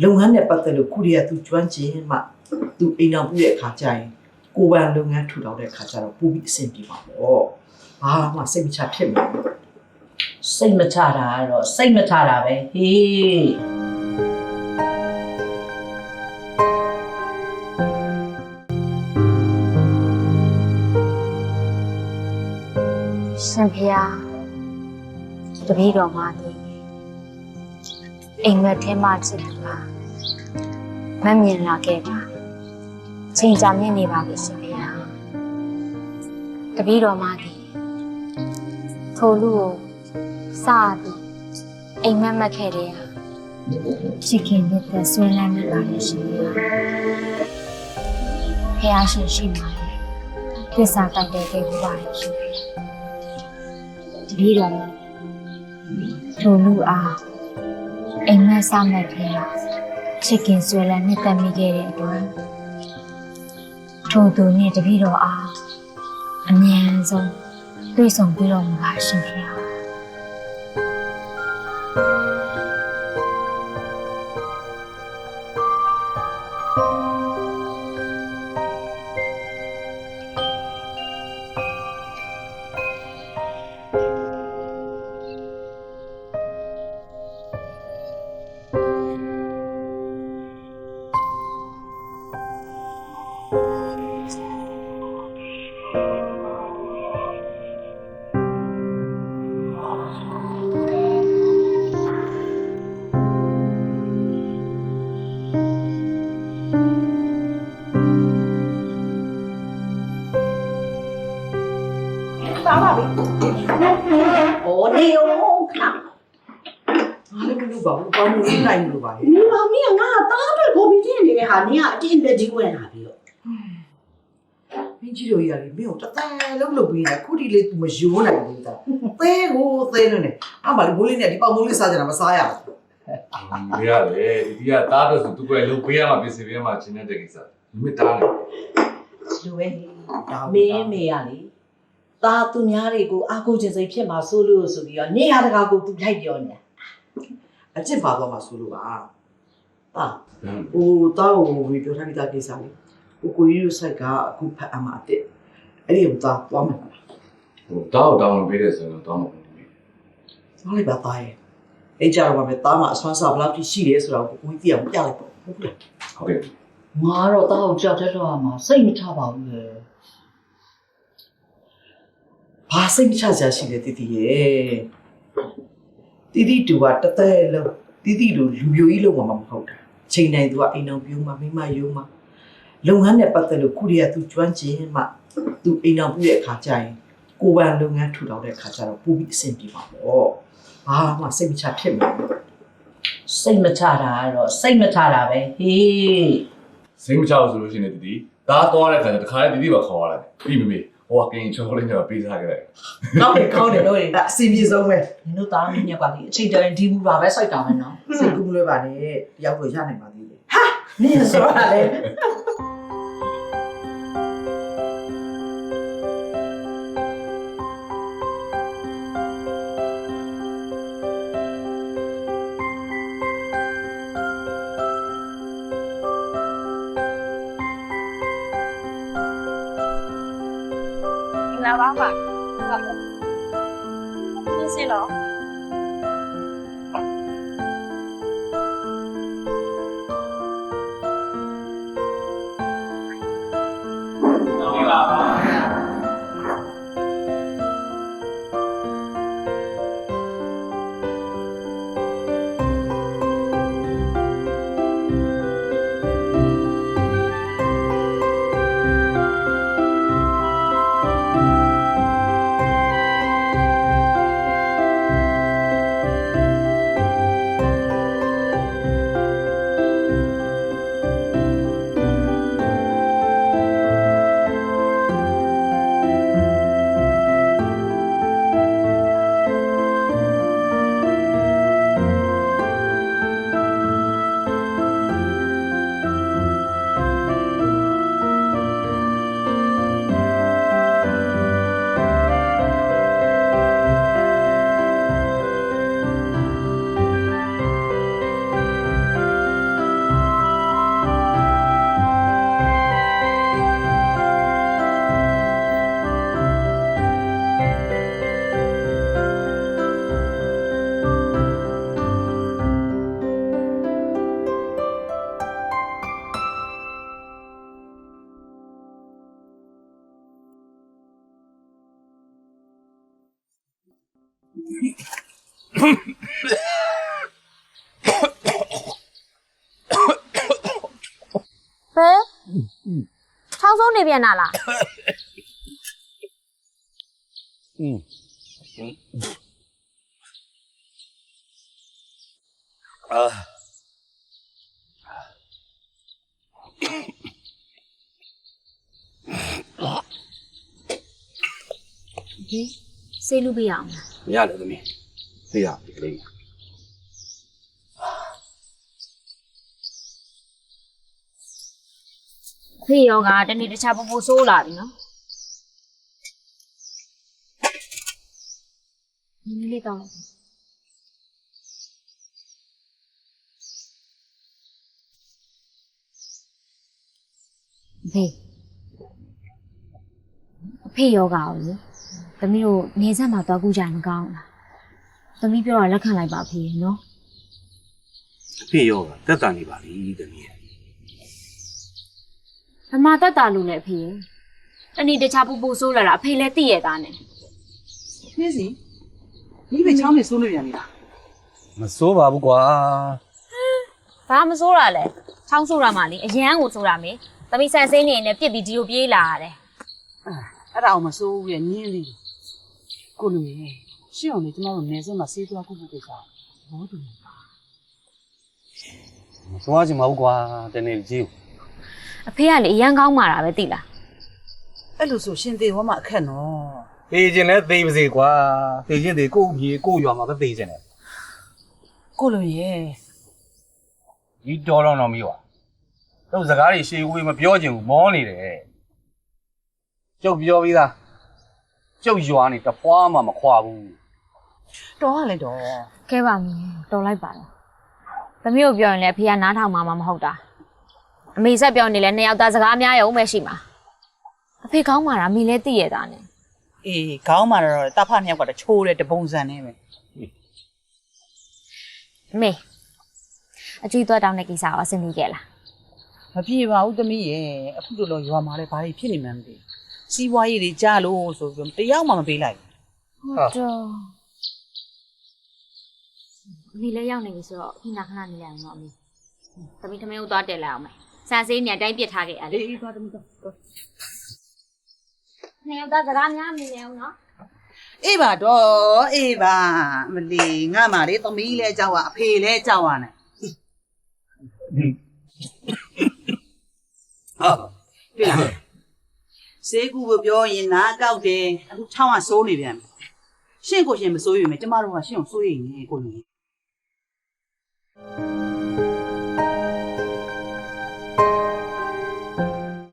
လုပ်ငန်းနဲ့ပတ်သက်လို့ခုတည်းကသူကျွမ်းကျင်မှသူအိမ်အောင်ပြည့်တဲ့အခါကျရင်ကိုယ်ပိုင်လုပ်ငန်းထူထောင်တဲ့အခါကျတော့ပိုပြီးအဆင်ပြေပါပေါ့ဘာမှစိတ်မချဖြစ်မှာစိတ်မချတာကတော့စိတ်မချတာပဲဟေးရှင်ဖျားတပည့်တော်မှာဒီ အိမ်မက်ထဲမှာချစ်သူပါမမြင်လာခဲ့ပါချိန်ကြာမြင့်နေပါပြီရှင်ဖျားတပည့်တော်မှာဒီထိုလူကိုစပြီးအိမ်မက်မက်ခဲ့တဲ့ဟာချစ်ခင်တဲ့သက်ဆွေးလန်းနေပါလေရှင်ဖျားဖျားရှင်ရှိပါလေသစ္စာတိုက်တဲ့ခဲ့ပါလေရှင်ဖျားတပည့်တော်များထိုလူအား အိမ်မက်ဆောင်မဲ့ခင်ချစ်ခင်ဆွေလန်းနှစ်သက်မိခဲ့တဲ့အတွက်ထိုသူနဲ့တပည့်တော်အားအမြန်ဆုံးတွေ့ဆုံပြီးတော့မှာပါရှင်ခင်ဗျာ โอ้နေအောင်ခဏ အားလည်းမလုပ်ပါဘူးပေါင်းလို့နိုင်လို့ပါလေ နေပါမင်းကငါတားအတွက်ကိုပြီးတင်နေတဲ့ဟာနင်ကအတင်းပဲဒီဝင်လာပြီးတော့ မင်းကြီးတို့ကြီးကလေမင်းကိုတသက်လုံးလုပ်ပေးနေတာခုဒီလေ तू မယိုးနိုင်ဘူးတာသဲကိုသဲလို့နေအမလေးဘိုးလေးနဲ့ဒီပေါက်မိုးလေးစားကြတာမစားရဘူး ဒီရတယ်ဒီကတားတော့ဆိုသူကလုံပေးရမှာပြင်ဆင်ပေးရမှာချင်းတဲ့ကိစ္စဒီမတားလေ လူပဲမင်းမေရလေ တာသူများတွေကိုအာကိုခြင်းစိတ်ဖြစ်မှာဆိုလို့ဆိုပြီးတော့နေရတကာကိုသူလိုက်ပြောနေတာအကျင့်ပါသွားမှာဆိုလို့ပါဟာဟိုတောက်ကိုဝေပြောထားပြီးသားကိစ္စလေးဟိုကိုကြီးတို့ဆိုင်ကအခုဖတ်အမှာတဲ့အဲ့ဒီကိုသားသွားမှာပါဟိုတားတော့တောင်းပေးတယ်ဆိုတော့တောင်းမှာပေါ့သွားလိုက်ပါသားရဲ့အဲ့ကြတော့ပါမယ်သားမအဆွမ်းစားဘယ်လောက်ထိရှိတယ်ဆိုတော့ကိုကြီးသိအောင်ပြလိုက်ပေါ့ဟုတ်လားဟုတ်ကဲ့ငါတော့တာကိုကြောက်တတ်တော့မှာစိတ်မချပါဘူးလေ ဘာစိတ်မချစရာရှိလဲတီတီရဲ့တီတီတူကတသက်လုံးတီတီတို့လူပြိုကြီးလုံးမှာမဟုတ်တာချိန်တိုင်းသူကအိမ်အောင်ပြုံးမှာမိမယုံမှာလုပ်ငန်းနဲ့ပတ်သက်လို့ခုတည်းကသူကျွမ်းကျင်မှသူအိမ်အောင်ပြုတဲ့အခါကျရင်ကိုယ်ပိုင်လုပ်ငန်းထူထောင်တဲ့အခါကျတော့ပိုပြီးအဆင်ပြေပါပေါ့ဘာမှစိတ်မချဖြစ်မှာစိတ်မချတာကတော့စိတ်မချတာပဲဟေးစိတ်မချဘူးဆိုလို့ရှိရင်ဒီတားသွားတဲ့ခါကျတခါလေဒီဒီပါခေါ်လာတယ်ပြီးပြီမေ ဟိုကကင်ချောလေးနဲ့ပေးစားခဲ့တယ်ကောင်းတယ်ကောင်းတယ်တို့အဆင်ပြေဆုံးပဲနင်တို့သားမင်းညက်ကလေအချိန်တည်းဒီဘူးပါပဲစိုက်တာမယ်နော်စိတ်ကူးမလွဲပါနဲ့တယောက်တော့ရနိုင်ပါသေးတယ်ဟာနင်းဆိုတာလေ မင်္ဂလာပါပါဟု ဘယ်ချောင်းဆုံးနေပြန်တာလားဒီ စေးလူပြရအောင်လားမရလေသမီးသိရပြီကလေးဖေယောကတနေ့တခြားပူပူဆိုးလာပြီနော်နည်းနည်းလေးတော့လိုက်ဖေအဖေယောဂအောင်လေ သမီးတို့နေဆက်မှာတော့ကူကြမကောင်းလားသမီးပြောတာလက်ခံလိုက်ပါဖေနော်အဖေရောတက်တာနေပါပြီသမီးဗမာတက်တာလို့လည်းအဖေရဲ့တနေ့တခြားပူပူဆိုးလာတာအဖေလည်းသိရတာနဲ့ဖေးစီဒီပဲချောင်းနေစိုးလို့ပြန်ပြီလားမစိုးပါဘူးကွာဘာမဆိုးတာလဲချောင်းဆိုးတာမှလေအရန်ကိုဆိုးတာမေသမီးဆန်စင်းနေနဲ့ပြစ်ပြီးဒီလိုပြေးလာရတယ်အဲ့ဒါအောင်မစိုးဘူးရဲ့ညင်းလေး ကိုလူရေရှင်းအောင်လေကျမတို့နေစင်းမှာစေးသွားခုခုကိစ္စဘောတူနေမစိုးရချင်ပါဘူးကွာတနေ့ကြီးအဖေကလေအရန်ကောင်းမာတာပဲသိလားအဲ့လိုဆိုရှင်သေးဟောမှာအခက်နော်သေခြင်းလဲသေပါစေကွာသေခြင်းသေကို့မြေကို့ရွာမှာပဲသေခြင်းတယ်ကိုလူရေဒီတော်တော့တော့မီးပါတို့စကားတွေရှေးဝေးမပြောချင်ဘူးမောနေတယ်ကျုပ်ပြောပြီးသား ကျုပ်ရွာနေတဖွာမှမခွာဘူးတော်ရလေတော့ကဲပါမီတော်လိုက်ပါတော့သမီးကိုပြောရင်လည်းအဖေကနားထောင်မှာမဟုတ်တာအမေဆက်ပြောနေလဲနှစ်ယောက်သားစကားများရုံပဲရှိမှာအဖေကောင်းမာတာအမေလည်းသိရတာနဲ့အေးခေါင်းမှာတော့တဖနှစ်ယောက်ကတချိုးတဲ့တပုံစံနဲ့ပဲအမေအကျွေးသွားတောင်းတဲ့ကိစ္စကိုအဆင်ပြေခဲ့လားမပြေပါဘူးသမီးရဲ့အခုတို့လောရွာမှာလည်းဘာတွေဖြစ်နေမှန်းမသိ စီးပွားရေးတွေကြားလို့ဆိုပြီးတယောက်မှမပေးလိုက်ဟုတ်တော့အမေလည်းရောက်နေပြီဆိုတော့ခဏခဏနေလိုက်အောင်တော့အမေသမီးသမီးကိုသွားတက်လိုက်အောင်မယ်ဆန်စေးနေတိုင်းပြစ်ထားခဲ့ရလေအေးသွားသမီးသွားနှစ်ယောက်သားစကားများနေနေအောင်နော်အေးပါတော့အေးပါမလီငါမှလေသမီးလဲကြောက်ရအဖေလဲကြောက်ရနဲ့ဟာတွေ့လား စေကူကိုပြောရင်နားကောက်တယ်အခုချောင်းကစိုးနေပြန်ပြီရှင့်ကိုရှင်မစိုးရင်မကျမတို့ကရှင့်ကိုစိုးရင်ကိုလူကြီး